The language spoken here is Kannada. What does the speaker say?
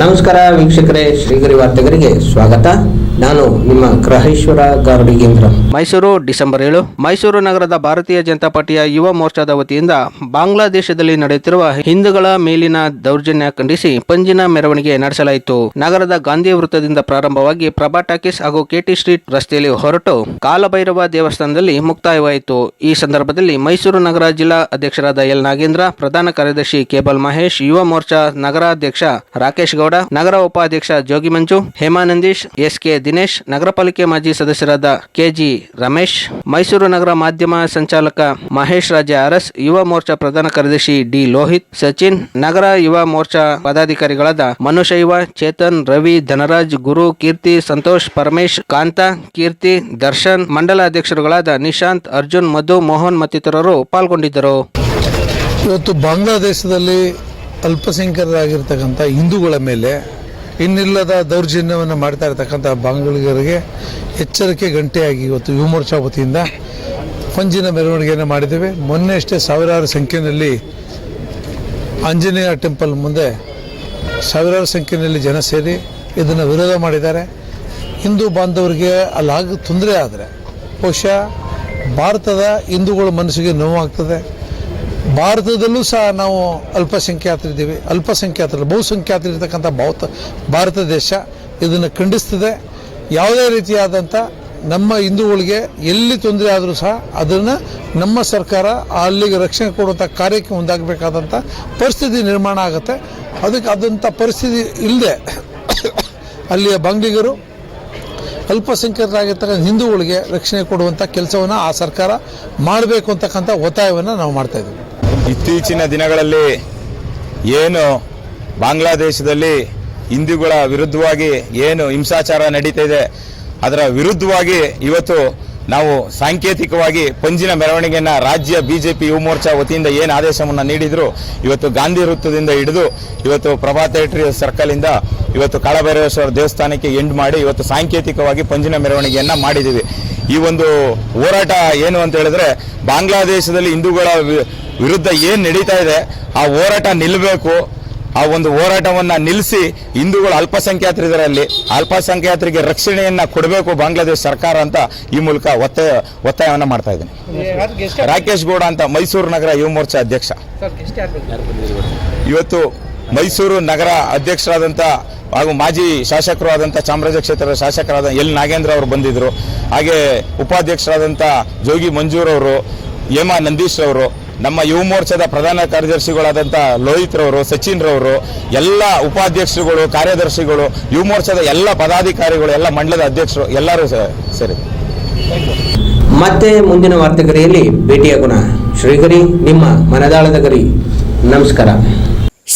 ನಮಸ್ಕಾರ ವೀಕ್ಷಕರೇ, ಶ್ರೀಗರಿ ವಾರ್ತೆಗರಿಗೆ ಸ್ವಾಗತ. ನಾನು ನಿಮ್ಮ ಗ್ರಹೇಶ್ವರ ಗಾರ್ಡಿಗೇಂದ್ರ ಮೈಸೂರು, ಡಿಸೆಂಬರ್ ಏಳು. ಮೈಸೂರು ನಗರದ ಭಾರತೀಯ ಜನತಾ ಪಾರ್ಟಿಯ ಯುವ ಮೋರ್ಚಾದ ವತಿಯಿಂದ ಬಾಂಗ್ಲಾದೇಶದಲ್ಲಿ ನಡೆಯುತ್ತಿರುವ ಹಿಂದೂಗಳ ಮೇಲಿನ ದೌರ್ಜನ್ಯ ಖಂಡಿಸಿ ಪಂಜಿನ ಮೆರವಣಿಗೆ ನಡೆಸಲಾಯಿತು. ನಗರದ ಗಾಂಧಿ ವೃತ್ತದಿಂದ ಪ್ರಾರಂಭವಾಗಿ ಪ್ರಭಾ ಟಾಕೀಸ್ ಹಾಗೂ ಕೆಟಿ ಸ್ಟ್ರೀಟ್ ರಸ್ತೆಯಲ್ಲಿ ಹೊರಟು ಕಾಲಭೈರವ ದೇವಸ್ಥಾನದಲ್ಲಿ ಮುಕ್ತಾಯವಾಯಿತು. ಈ ಸಂದರ್ಭದಲ್ಲಿ ಮೈಸೂರು ನಗರ ಜಿಲ್ಲಾ ಅಧ್ಯಕ್ಷರಾದ ಎಲ್ ನಾಗೇಂದ್ರ, ಪ್ರಧಾನ ಕಾರ್ಯದರ್ಶಿ ಕೇಬಲ್ ಮಹೇಶ್ ಯುವ ಮೋರ್ಚಾ ನಗರಾಧ್ಯಕ್ಷ ರಾಕೇಶ್ ಗೌಡ ನಗರ ಉಪಾಧ್ಯಕ್ಷ ಜೋಗಿ ಮಂಜು, ಹೇಮಾನಂದೀಶ್ ಎಸ್ ಕೆ ದಿನೇಶ್, ನಗರ ಪಾಲಿಕೆ ಮಾಜಿ ಸದಸ್ಯರಾದ ಕೆಜಿ ರಮೇಶ್, ಮೈಸೂರು ನಗರ ಮಾಧ್ಯಮ ಸಂಚಾಲಕ ಮಹೇಶ್ ರಾಜ ಅರಸ್, ಯುವ ಮೋರ್ಚಾ ಪ್ರಧಾನ ಕಾರ್ಯದರ್ಶಿ ಡಿ ಲೋಹಿತ್, ಸಚಿನ್, ನಗರ ಯುವ ಮೋರ್ಚಾ ಪದಾಧಿಕಾರಿಗಳಾದ ಮನುಶೈವ ಚೇತನ್, ರವಿ, ಧನರಾಜ್, ಗುರು, ಕೀರ್ತಿ, ಸಂತೋಷ್, ಪರಮೇಶ್, ಕಾಂತ, ಕೀರ್ತಿ, ದರ್ಶನ್, ಮಂಡಲ ಅಧ್ಯಕ್ಷರುಗಳಾದ ನಿಶಾಂತ್, ಅರ್ಜುನ್, ಮಧು, ಮೋಹನ್ ಮತ್ತಿತರರು ಪಾಲ್ಗೊಂಡಿದ್ದರು. ಇವತ್ತು ಬಾಂಗ್ಲಾದೇಶದಲ್ಲಿ ಅಲ್ಪಸಂಖ್ಯಾತರಾಗಿರ್ತಕ್ಕಂಥ ಹಿಂದೂಗಳ ಮೇಲೆ ಇನ್ನಿಲ್ಲದ ದೌರ್ಜನ್ಯವನ್ನು ಮಾಡ್ತಾ ಇರತಕ್ಕಂಥ ಬಾಂಗ್ಲಿಗರಿಗೆ ಎಚ್ಚರಿಕೆ ಗಂಟೆಯಾಗಿ ಇವತ್ತು ಯುವ ವತಿಯಿಂದ ಪಂಜಿನ ಮೆರವಣಿಗೆಯನ್ನು ಮಾಡಿದ್ದೇವೆ. ಮೊನ್ನೆ ಅಷ್ಟೇ ಸಾವಿರಾರು ಸಂಖ್ಯೆಯಲ್ಲಿ ಆಂಜನೇಯ ಟೆಂಪಲ್ ಮುಂದೆ ಸಾವಿರಾರು ಸಂಖ್ಯೆಯಲ್ಲಿ ಜನ ಸೇರಿ ಇದನ್ನು ವಿರೋಧ ಮಾಡಿದ್ದಾರೆ. ಹಿಂದೂ ಬಾಂಧವರಿಗೆ ಅಲ್ಲಾಗ ತೊಂದರೆ ಆದರೆ ಬಹುಶಃ ಭಾರತದ ಹಿಂದೂಗಳ ಮನಸ್ಸಿಗೆ ನೋವಾಗ್ತದೆ. ಭಾರತದಲ್ಲೂ ಸಹ ನಾವು ಅಲ್ಪಸಂಖ್ಯಾತರಿದ್ದೀವಿ. ಅಲ್ಪಸಂಖ್ಯಾತರು, ಬಹುಸಂಖ್ಯಾತರಿರ್ತಕ್ಕಂಥ ಭಾವತ, ಭಾರತ ದೇಶ ಇದನ್ನು ಖಂಡಿಸ್ತದೆ. ಯಾವುದೇ ರೀತಿಯಾದಂಥ ನಮ್ಮ ಹಿಂದೂಗಳಿಗೆ ಎಲ್ಲಿ ತೊಂದರೆ ಆದರೂ ಸಹ ಅದನ್ನು ನಮ್ಮ ಸರ್ಕಾರ ಅಲ್ಲಿಗೆ ರಕ್ಷಣೆ ಕೊಡುವಂಥ ಕಾರ್ಯಕ್ಕೆ ಮುಂದಾಗಬೇಕಾದಂಥ ಪರಿಸ್ಥಿತಿ ನಿರ್ಮಾಣ ಆಗುತ್ತೆ. ಅದಕ್ಕೆ ಆದಂಥ ಪರಿಸ್ಥಿತಿ ಇಲ್ಲದೆ ಅಲ್ಲಿಯ ಬಂಗ್ಲಿಗರು ಅಲ್ಪಸಂಖ್ಯಾತರಾಗಿರ್ತಕ್ಕಂಥ ಹಿಂದೂಗಳಿಗೆ ರಕ್ಷಣೆ ಕೊಡುವಂಥ ಕೆಲಸವನ್ನು ಆ ಸರ್ಕಾರ ಮಾಡಬೇಕು ಅಂತಕ್ಕಂಥ ಒತ್ತಾಯವನ್ನು ನಾವು ಮಾಡ್ತಾ ಇದ್ದೀವಿ. ಇತ್ತೀಚಿನ ದಿನಗಳಲ್ಲಿ ಏನು ಬಾಂಗ್ಲಾದೇಶದಲ್ಲಿ ಹಿಂದೂಗಳ ವಿರುದ್ಧವಾಗಿ ಏನು ಹಿಂಸಾಚಾರ ನಡೀತಾ ಇದೆ, ಅದರ ವಿರುದ್ಧವಾಗಿ ಇವತ್ತು ನಾವು ಸಾಂಕೇತಿಕವಾಗಿ ಪಂಜಿನ ಮೆರವಣಿಗೆಯನ್ನು ರಾಜ್ಯ ಬಿಜೆಪಿ ಯುವ ಮೋರ್ಚಾ ವತಿಯಿಂದ ಏನು ಆದೇಶವನ್ನು ನೀಡಿದ್ರು, ಇವತ್ತು ಗಾಂಧಿ ವೃತ್ತದಿಂದ ಹಿಡಿದು ಇವತ್ತು ಪ್ರಭಾ ಥಿಯೇಟರ್ ಸರ್ಕಲಿಂದ ಇವತ್ತು ಕಾಳಭೈರವೇಶ್ವರ ದೇವಸ್ಥಾನಕ್ಕೆ ಎಂಡ್ ಮಾಡಿ ಇವತ್ತು ಸಾಂಕೇತಿಕವಾಗಿ ಪಂಜಿನ ಮೆರವಣಿಗೆಯನ್ನು ಮಾಡಿದ್ದೀವಿ. ಈ ಒಂದು ಹೋರಾಟ ಏನು ಅಂತ ಹೇಳಿದ್ರೆ ಬಾಂಗ್ಲಾದೇಶದಲ್ಲಿ ಹಿಂದೂಗಳ ವಿರುದ್ಧ ಏನು ನಡೀತಾ ಇದೆ ಆ ಹೋರಾಟ ನಿಲ್ಲಬೇಕು ಆ ಒಂದು ಹೋರಾಟವನ್ನ ನಿಲ್ಲಿಸಿ ಹಿಂದೂಗಳು ಅಲ್ಪಸಂಖ್ಯಾತರಿದ್ದಾರೆ ಅಲ್ಲಿ. ಅಲ್ಪಸಂಖ್ಯಾತರಿಗೆ ರಕ್ಷಣೆಯನ್ನ ಕೊಡಬೇಕು ಬಾಂಗ್ಲಾದೇಶ ಸರ್ಕಾರ ಅಂತ ಈ ಮೂಲಕ ಒತ್ತಾಯ ಒತ್ತಾಯವನ್ನ ಮಾಡ್ತಾ ಇದ್ದೀನಿ. ರಾಕೇಶ್ ಗೌಡ ಅಂತ ಮೈಸೂರು ನಗರ ಯುವ ಮೋರ್ಚಾ ಅಧ್ಯಕ್ಷ. ಇವತ್ತು ಮೈಸೂರು ನಗರ ಅಧ್ಯಕ್ಷರಾದಂಥ ಹಾಗೂ ಮಾಜಿ ಶಾಸಕರು ಆದಂಥ ಚಾಮರಾಜ ಕ್ಷೇತ್ರದ ಶಾಸಕರಾದ ಎಲ್ ನಾಗೇಂದ್ರ ಅವರು ಬಂದಿದ್ದರು. ಹಾಗೆ ಉಪಾಧ್ಯಕ್ಷರಾದಂಥ ಜೋಗಿ ಮಂಜೂರ್ ಅವರು, ಹೇಮಾ ನಂದೀಶ್ ಅವರು ನಮ್ಮ ಯುವ ಮೋರ್ಚಾದ ಪ್ರಧಾನ ಕಾರ್ಯದರ್ಶಿಗಳಾದಂಥ ಲೋಹಿತ್ ರವರು, ಸಚಿನ್ ರವರು, ಎಲ್ಲ ಉಪಾಧ್ಯಕ್ಷರುಗಳು, ಕಾರ್ಯದರ್ಶಿಗಳು, ಯುವ ಮೋರ್ಚಾದ ಎಲ್ಲ ಪದಾಧಿಕಾರಿಗಳು, ಎಲ್ಲ ಮಂಡಲದ ಅಧ್ಯಕ್ಷರು, ಎಲ್ಲರೂ ಸೇರಿ. ಮತ್ತೆ ಮುಂದಿನ ವಾರ್ತೆಗರಿಯಲ್ಲಿ ಭೇಟಿಯಾಗೋಣ. ಶ್ರೀಗರಿ ನಿಮ್ಮ ಮನದಾಳದ ಗರಿ. ನಮಸ್ಕಾರ.